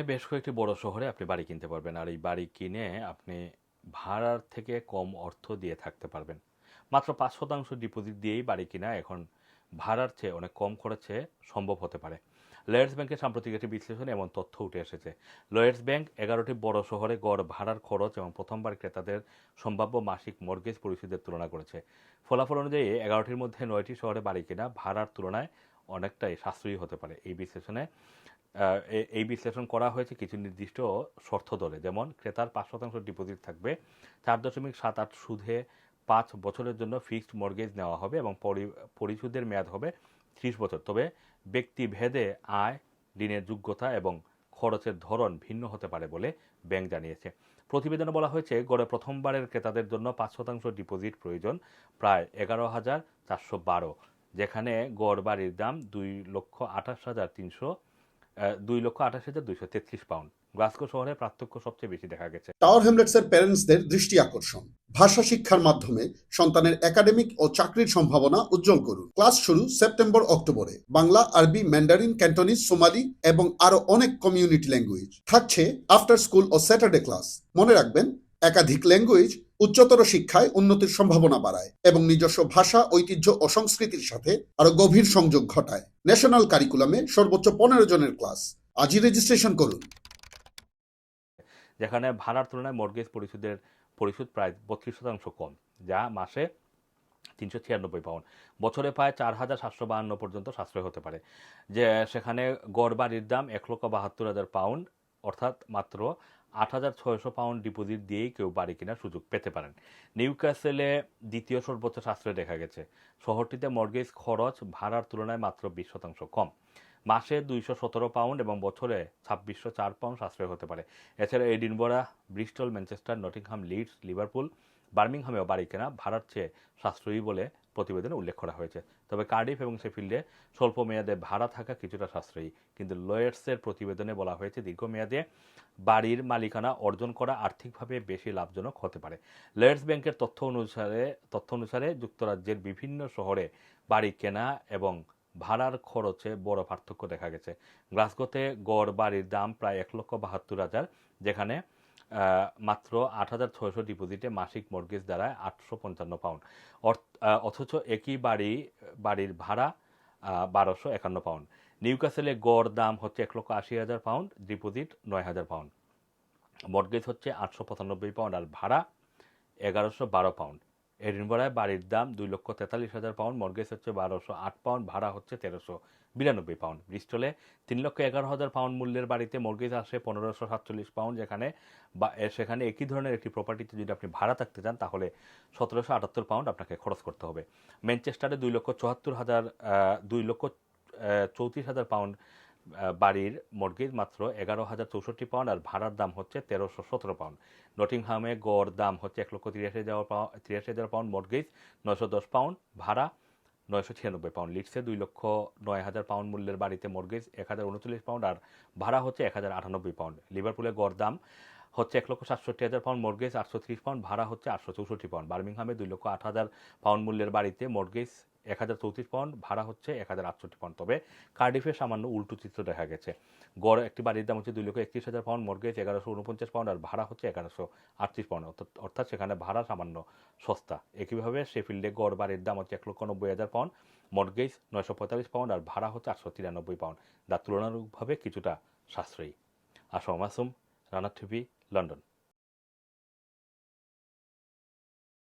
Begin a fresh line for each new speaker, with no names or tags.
বেশ কয়েকটি বড় শহরে আপনি বাড়ি কিনতে পারবেন, আর এই বাড়ি কিনে আপনি ভাড়ার থেকে কম অর্থ দিয়ে থাকতে পারবেন। মাত্র পাঁচ শতাংশ ডিপোজিট দিয়েই বাড়ি কিনা এখন ভাড়ার চেয়ে অনেক কম খরচে সম্ভব হতে পারে। লয়েডস ব্যাংকের সাম্প্রতিক একটি বিশ্লেষণে এমন তথ্য উঠে এসেছে। লয়েডস ব্যাংক এগারোটি বড় শহরে গড়, ভাড়ার খরচ এবং প্রথমবার ক্রেতাদের সম্ভাব্য মাসিক মর্গেজ পরিশোধের তুলনা করেছে। ফলাফল অনুযায়ী এগারোটির মধ্যে নয়টি শহরে বাড়ি কিনা ভাড়ার তুলনায় অনেকটাই সাশ্রয়ী হতে পারে এই বিশ্লেষণে। এই বিশ্লেষণ করা হয়েছে কিছু নির্দিষ্ট শর্ত ধরে যেমন, ক্রেতার পাঁচ শতাংশ ডিপোজিট থাকবে, চার দশমিক সাত আট সুদে পাঁচ বছরের জন্য ফিক্সড মর্গেজ নেওয়া হবে এবং পরি- পরিশোধের মেয়াদ হবে ত্রিশ বছর। তবে ব্যক্তি ভেদে আয়, ঋণের যোগ্যতা এবং খরচের ধরন ভিন্ন হতে পারে বলে ব্যাংক জানিয়েছে। প্রতিবেদনে বলা হয়েছে, গড়ে প্রথমবারের ক্রেতাদের জন্য পাঁচ শতাংশ ডিপোজিট প্রয়োজন, প্রায় এগারো হাজার চারশো বারো। যেখানে গড় বাড়ির দাম দুই লক্ষ আঠাশ হাজার তিনশো দুই লক্ষ আঠাশ হাজার দুইশো তেত্রিশ পাউন্ড। গ্লাসগো শহরে পার্থক্য সবচেয়ে বেশি দেখা গেছে।
টাওয়ার হ্যামলেটসের প্যারেন্টসদের দৃষ্টি আকর্ষণ। ভাষা শিক্ষার মাধ্যমে সন্তানের একাডেমিক ও চাকরির সম্ভাবনা উজ্জ্বল করুন। ক্লাস শুরু সেপ্টেম্বর, অক্টোবরে। বাংলা, আরবি, ম্যান্ডারিন, ক্যান্টনিজ, সোমালি এবং আরও অনেক কমিউনিটি ল্যাঙ্গুয়েজ। থাকছে আফটার স্কুল ও স্যাটারডে ক্লাস। মনে রাখবেন, একাধিক ল্যাঙ্গুয়েজ উচ্চতর শিক্ষায় উন্নতির সম্ভাবনা বাড়ায় এবং নিজস্ব ভাষা, ঐতিহ্য ও সংস্কৃতির সাথে আরও গভীর সংযোগ ঘটায়। ন্যাশনাল কারিকুলামে সর্বোচ্চ পনেরো জনের ক্লাস। আজই রেজিস্ট্রেশন করুন।
যেখানে ভাড়ার তুলনায় মর্গেজ পরিশোধের পরিশোধ প্রায় বত্রিশ শতাংশ কম, যা মাসে তিনশো ছিয়ানব্বই পাউন্ড। বছরে প্রায় চার হাজার সাতশো বাহান্ন পর্যন্ত সাশ্রয় হতে পারে। যে সেখানে গড় বাড়ির দাম এক লক্ষ বাহাত্তর হাজার পাউন্ড, অর্থাৎ মাত্র আট হাজার ছয়শো পাউন্ড ডিপোজিট দিয়েই কেউ বাড়ি কেনার সুযোগ পেতে পারেন। নিউ ক্যাসেলে দ্বিতীয় সর্বোচ্চ সাশ্রয় দেখা গেছে। শহরটিতে মর্গেজ খরচ ভাড়ার তুলনায় মাত্র বিশ শতাংশ কম। মাসে দুইশো সতেরো পাউন্ড এবং বছরে ছাব্বিশশো চার পাউন্ড সাশ্রয় হতে পারে। এছাড়া Edinburgh, Bristol, Manchester, Nottingham, Leeds, Liverpool, বার্মিংহামেও বাড়ি কেনা ভাড়ার চেয়ে সাশ্রয়ী বলে প্রতিবেদনে উল্লেখ করা হয়েছে। তবে কার্ডিফ এবং শেফিল্ডে স্বল্প মেয়াদে ভাড়া থাকা কিছুটা সাশ্রয়ী, কিন্তু লয়েডসের প্রতিবেদনে বলা হয়েছে দীর্ঘমেয়াদে বাড়ির মালিকানা অর্জন করা আর্থিকভাবে বেশি লাভজনক হতে পারে। লয়েডস ব্যাংকের তথ্য অনুসারে তথ্য অনুসারে যুক্তরাজ্যের বিভিন্ন শহরে বাড়ি কেনা এবং ভাড়ার খরচে বড় পার্থক্য দেখা গেছে। গ্লাসগোতে গড় বাড়ির দাম প্রায় এক লক্ষ বাহাত্তর হাজার, যেখানে মাত্র আট হাজার ছয়শো ডিপোজিটে মাসিক মর্গেজ দ্বারায় আটশো পঞ্চান্ন পাউন্ড। অথচ একই বাড়ি, বাড়ির ভাড়া বারোশো একান্ন পাউন্ড। নিউকাসেলে গড় দাম হচ্ছে এক লক্ষ আশি হাজার পাউন্ড, ডিপোজিট নয় হাজার পাউন্ড। মর্গেজ হচ্ছে আটশো পঁচানব্বই পাউন্ড আর ভাড়া এগারোশো বারো পাউন্ড। এডিনবরায় বাড়ির দাম দুই লক্ষ তেতাল্লিশ হাজার পাউন্ড, মর্গেজ হচ্ছে বারোশো আট পাউন্ড, ভাড়া হচ্ছে তেরোশো বিরানব্বই পাউন্ড। ব্রিস্টলে তিন লক্ষ এগারো হাজার পাউন্ড মূল্যের বাড়িতে মর্গেজ আসে পনেরোশো সাতচল্লিশ পাউন্ড, যেখানে বা সেখানে একই ধরনের একটি প্রপার্টিতে যদি আপনি ভাড়া থাকতে চান, তাহলে সতেরোশো আটাত্তর পাউন্ড আপনাকে খরচ করতে হবে। ম্যানচেস্টারে দুই লক্ষ চুয়াত্তর হাজার দুই লক্ষ চৌত্রিশ হাজার পাউন্ড বাড়ির মর্গেজ মাত্র এগারো হাজার চৌষট্টি পাউন্ড আর ভাড়ার দাম হচ্ছে তেরোশো সতেরো পাউন্ড। নটিংহামে গড় দাম হচ্ছে এক লক্ষ তিরাশি হাজার পাউন্ড তিরাশি হাজার পাউন্ড মর্গেজ নয়শো দশ পাউন্ড ভাড়া, নয়শো ছিয়ানব্বই পাউন্ড। লিডসে দুই লক্ষ নয় হাজার পাউন্ড মূল্যের বাড়িতে মর্গেজ এক হাজার উনচল্লিশ পাউন্ড আর ভাড়া হচ্ছে এক হাজার আটানব্বই পাউন্ড। লিভারপুলে গড় দাম হচ্ছে এক লক্ষ সাতষট্টি হাজার পাউন্ড মর্গেজ আটশো ত্রিশ পাউন্ড, ভাড়া হচ্ছে আটশো চৌষট্টি পাউন্ড। বার্মিংহামে দুই লক্ষ আট হাজার পাউন্ড মূল্যের বাড়িতে মর্গেজ এক হাজার চৌত্রিশ পাউন্ড, ভাড়া হচ্ছে এক হাজার আটষট্টি পাউন্ড। তবে কার্ডিফে সামান্য উল্টো চিত্র দেখা গেছে। গড় একটি বাড়ির দাম হচ্ছে দুই লক্ষ একত্রিশ হাজার পাউন্ড মর্গেজ এগারোশো উনপঞ্চাশ পাউন্ড আর ভাড়া হচ্ছে এগারোশো আটত্রিশ পাউন্ড। অর্থাৎ- অর্থাৎ সেখানে ভাড়া সামান্য সস্তা। একইভাবে শেফিল্ডে গড় বাড়ির দাম হচ্ছে এক লক্ষ নব্বই হাজার পাউন্ড মর্গেজ নয়শো পঁয়তাল্লিশ পাউন্ড আর ভাড়া হচ্ছে আটশো তিরানব্বই পাউন্ড। যা তুলনামূলকভাবে কিছুটা সাশ্রয়ী। Assam Masum, Rana TV, London.